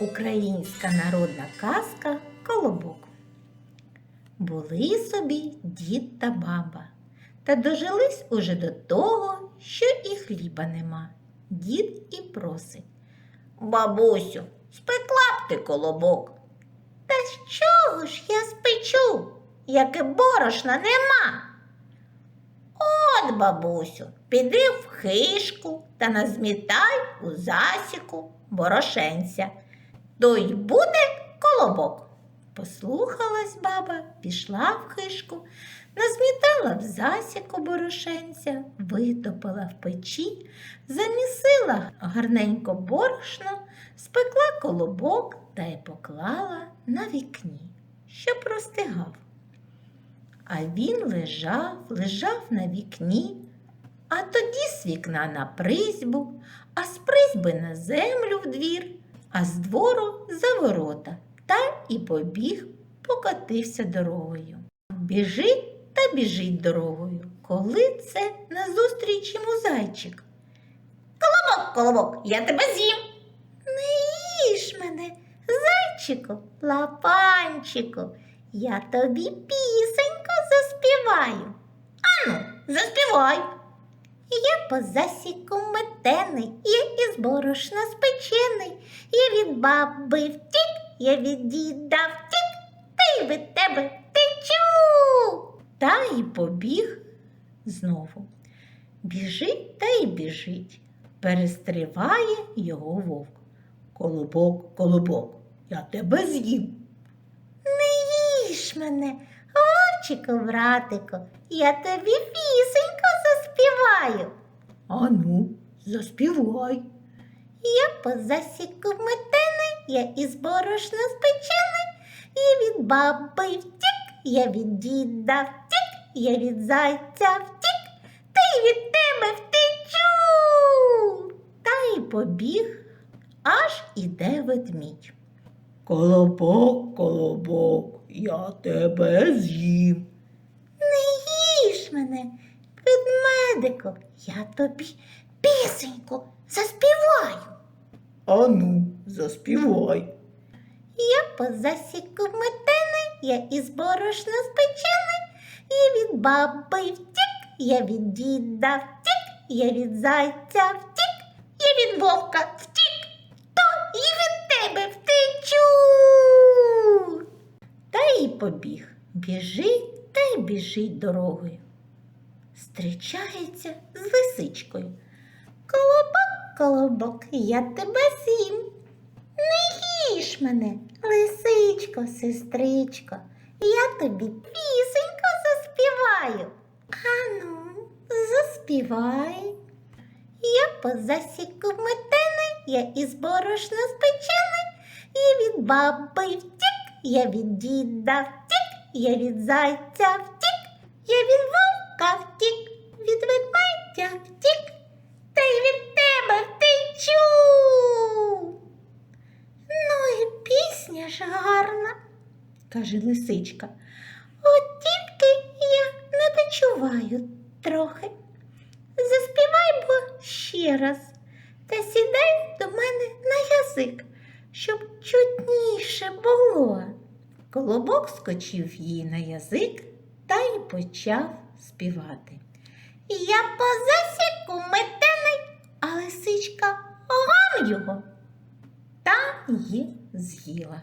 Українська народна казка Колобок. Були собі дід та баба, та дожились уже до того, що і хліба нема. Дід і просить. Бабусю, спекла б ти колобок. Та з чого ж я спечу, яке борошна нема? От, бабусю, піди в хишку та назмітай у засіку борошенця. То й буде колобок. Послухалась баба, пішла в хишку, назмітала в засіку борошенця, витопила в печі, замісила гарненько борошно, спекла колобок та й поклала на вікні, щоб простигав. А він лежав, лежав на вікні, а тоді з вікна на призьбу, а з призьби на землю в двір, а з двору за ворота, та і побіг, покотився дорогою. Біжить та біжить дорогою, коли це назустріч йому зайчик. Колобок, колобок, я тебе з'їм. Не їж мене, зайчику, лапанчику, я тобі пісеньку заспіваю. Ану, заспівай. Я по засіку метений, я із борошна спечений. Я від баби втік, я від діда втік, та й від тебе втечу. Та й побіг знову. Біжить та й біжить. Перестриває його вовк. Колобок, колобок, я тебе з'їм. Не їж мене, вовчику, братику, я тобі пісеньку. Ану, заспівай. Я по засіку метений, я із борошна спечений, я від баби втік, я від діда втік, я від зайця втік, та й від тебе втечу. Та й побіг, аж іде ведмідь. Колобок, колобок, я тебе з'їм. Не їж мене, ведмедику, я тобі пісеньку заспіваю. Ану, заспівай. Я по засіку метений, я із борошна спечений, я від баби втік, я від діда втік, я від зайця втік, я від вовка втік, то і від тебе втечу. Та й побіг, біжить та й біжить дорогою. Зустрічається з лисичкою. Колобок, колобок, я тебе з'їм. Не їж мене, лисичко, сестричко, я тобі пісеньку заспіваю. Ану, заспівай. Я по засіку метений, я із борошна спечений, і від баби втік, я від діда втік, я від зайця втік, я від вовка втік, від ведмедя втік, та й від тебе втечу. Ну і пісня ж гарна, каже лисичка. От тільки я не дочуваю трохи. Заспівай бо ще раз та сідай до мене на язик, щоб чутніше було. Колобок скочив їй на язик та й почав співати. Я по засіку метений, а лисичка гам його та її з'їла.